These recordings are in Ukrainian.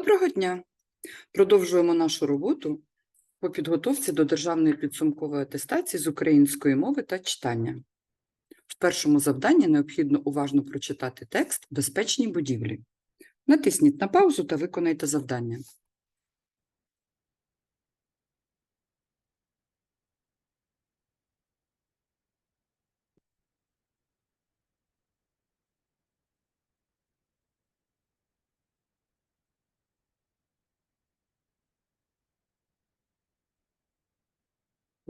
Доброго дня! Продовжуємо нашу роботу по підготовці до державної підсумкової атестації з української мови та читання. В першому завданні необхідно уважно прочитати текст Безпечні будівлі. Натисніть на паузу та виконайте завдання.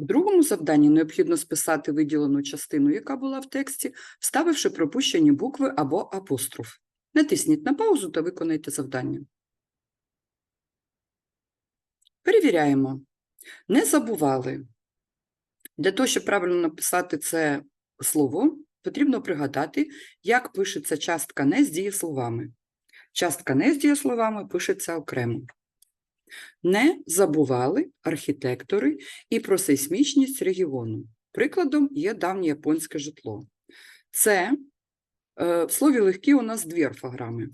В другому завданні необхідно списати виділену частину, яка була в тексті, вставивши пропущені букви або апостроф. Натисніть на паузу та виконайте завдання. Перевіряємо. Не забували. Для того, щоб правильно написати це слово, потрібно пригадати, як пишеться частка «не» з дієсловами. Частка «не» з дієсловами пишеться окремо. Не забували архітектори і про сейсмічність регіону. Прикладом є давнє японське житло. Це е, в слові легкі у нас дві орфограми.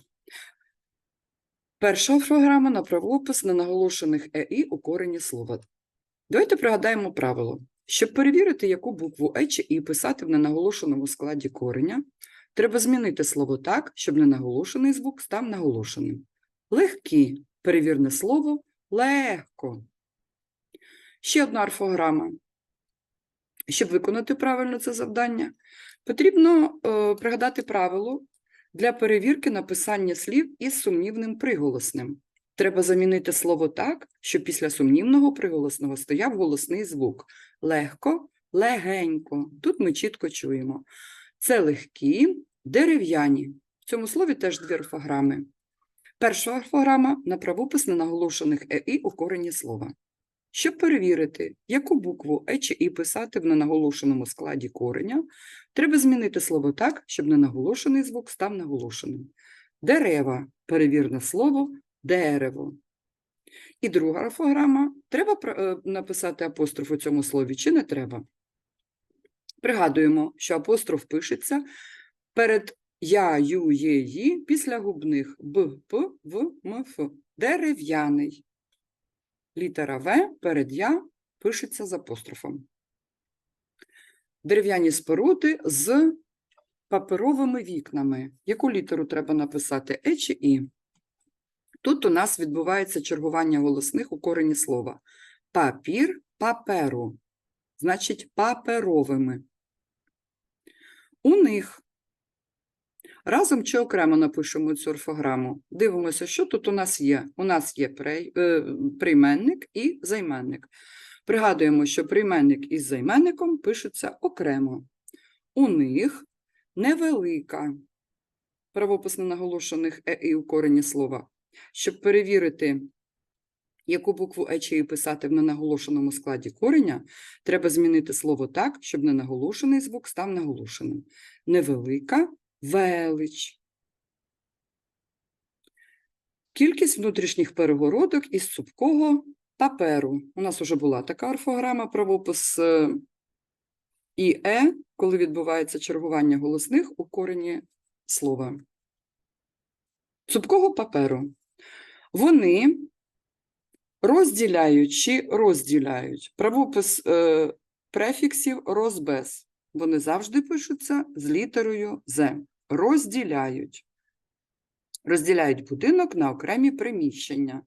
Перша орфограма на правопис ненаголошених ЕІ у корені слова. Давайте пригадаємо правило. Щоб перевірити, яку букву Е чи І писати в ненаголошеному складі кореня, треба змінити слово так, щоб ненаголошений звук став наголошеним. Легкі перевірне слово легко. Ще одна орфограма. Щоб виконати правильно це завдання, потрібно е, пригадати правило для перевірки написання слів із сумнівним приголосним. Треба замінити слово так, щоб після сумнівного приголосного стояв голосний звук. Легко, легенько. Тут ми чітко чуємо. Це легкі, дерев'яні. В цьому слові теж дві орфограми. Перша орфограма на правопис ненаголошених ЕІ у корені слова. Щоб перевірити, яку букву Е чи І писати в ненаголошеному складі кореня, треба змінити слово так, щоб ненаголошений звук став наголошеним. Дерева перевірне слово дерево. І друга орфограма. Треба е, написати апостроф у цьому слові чи не треба? Пригадуємо, що апостроф пишеться перед я, ю, є, ї після губних б, п, в, м, ф. Дерев'яний. Літера В перед я пишеться з апострофом. Дерев'яні споруди з паперовими вікнами. Яку літеру треба написати? Е чи І? Тут у нас відбувається чергування голосних у корені слова. Папір, паперу. Значить, паперовими. У них Разом чи окремо напишемо цю орфограму. Дивимося, що тут у нас є. У нас є е, прийменник і займенник. Пригадуємо, що прийменник із займенником пишуться окремо. У них невелика правопис ненаголошених е і у корені слова. Щоб перевірити, яку букву е чи і писати в ненаголошеному складі кореня, треба змінити слово так, щоб ненаголошений звук став наголошеним. Невелика велич. Кількість внутрішніх перегородок із цупкого паперу. У нас вже була така орфограма, правопис е, і е, коли відбувається чергування голосних у корені слова. Цупкого паперу. Вони розділяють чи розділяють правопис е, префіксів розбез. Вони завжди пишуться з літерою З. Розділяють. Розділяють будинок на окремі приміщення.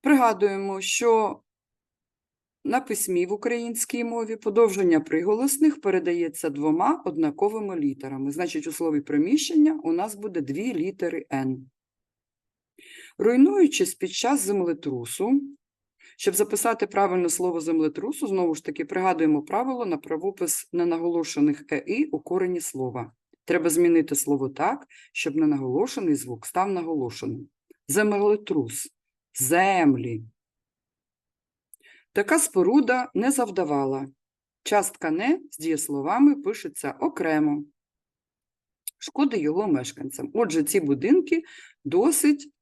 Пригадуємо, що на письмі в українській мові подовження приголосних передається двома однаковими літерами. Значить, у слові приміщення у нас буде дві літери Н. Руйнуючись під час землетрусу, щоб записати правильне слово землетрусу, знову ж таки пригадуємо правило на правопис ненаголошених ЕІ у корені слова. Треба змінити слово так, щоб ненаголошений звук став наголошеним. Землетрус. Землі. Така споруда не завдавала. Частка не з дієсловами пишеться окремо. Шкоди його мешканцям. Отже, ці будинки досить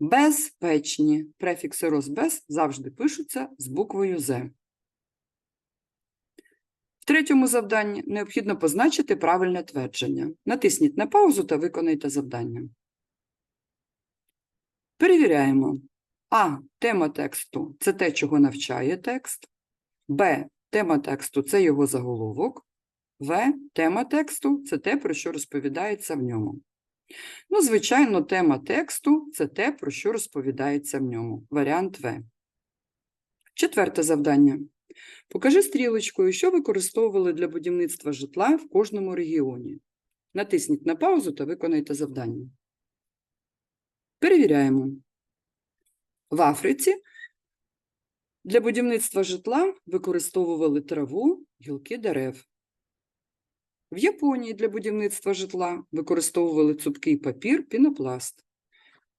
Безпечні. Префікси розбез завжди пишуться з буквою З. В третьому завданні необхідно позначити правильне твердження. Натисніть на паузу та виконайте завдання. Перевіряємо. А. Тема тексту це те, чого навчає текст. Б. Тема тексту це його заголовок. В. Тема тексту це те, про що розповідається в ньому. Ну, звичайно, тема тексту це те, про що розповідається в ньому. Варіант В. Четверте завдання. Покажи стрілочкою, що використовували для будівництва житла в кожному регіоні. Натисніть на паузу та виконайте завдання. Перевіряємо. В Африці для будівництва житла використовували траву, гілки дерев. В Японії для будівництва житла використовували цупкий папір, пінопласт.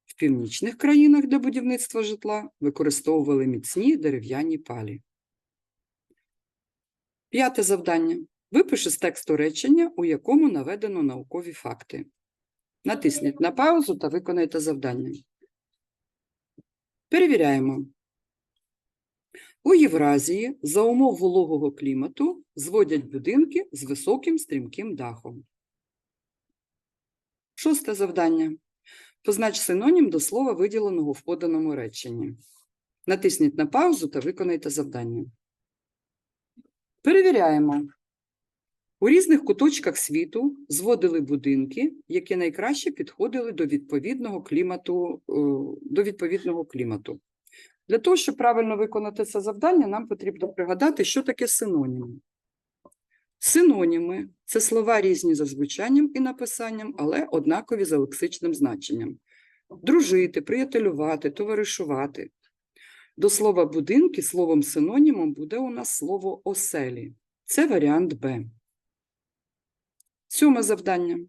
В північних країнах для будівництва житла використовували міцні дерев'яні палі. П'яте завдання. Випиши з тексту речення, у якому наведено наукові факти. Натисніть на паузу та виконайте завдання. Перевіряємо. У Євразії за умов вологого клімату зводять будинки з високим стрімким дахом. Шосте завдання. Познач синонім до слова, виділеного в поданому реченні. Натисніть на паузу та виконайте завдання. Перевіряємо. У різних куточках світу зводили будинки, які найкраще підходили до відповідного клімату. е, До відповідного клімату. Для того, щоб правильно виконати це завдання, нам потрібно пригадати, що таке синоніми. Синоніми це слова різні за звучанням і написанням, але однакові за лексичним значенням. Дружити, приятелювати, товаришувати. До слова будинки словом синонімом буде у нас слово оселі. Це варіант Б. Сьоме завдання.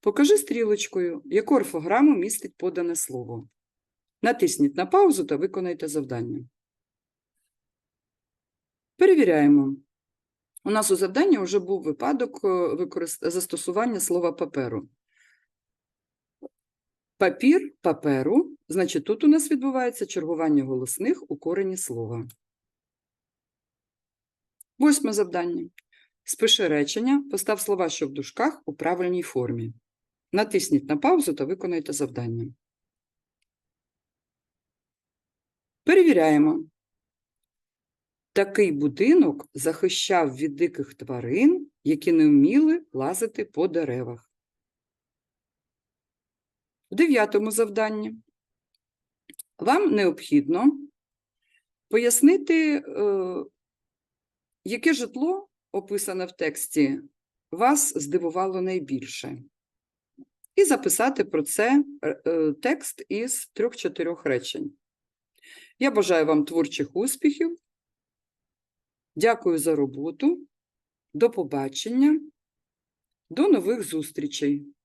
Покажи стрілочкою, яку орфограму містить подане слово. Натисніть на паузу та виконайте завдання. Перевіряємо. У нас у завданні вже був випадок е, застосування слова паперу. Папір паперу, значить, тут у нас відбувається чергування голосних у корені слова. Восьме завдання. Спиши речення, постав слова, що в дужках, у правильній формі. Натисніть на паузу та виконайте завдання. Перевіряємо. Такий будинок захищав від диких тварин, які не вміли лазити по деревах. В дев'ятому завданні вам необхідно пояснити, е, яке житло, описане в тексті, вас здивувало найбільше. І записати про це е, текст із трьох-чотирьох речень. Я бажаю вам творчих успіхів. Дякую за роботу. До побачення. До нових зустрічей.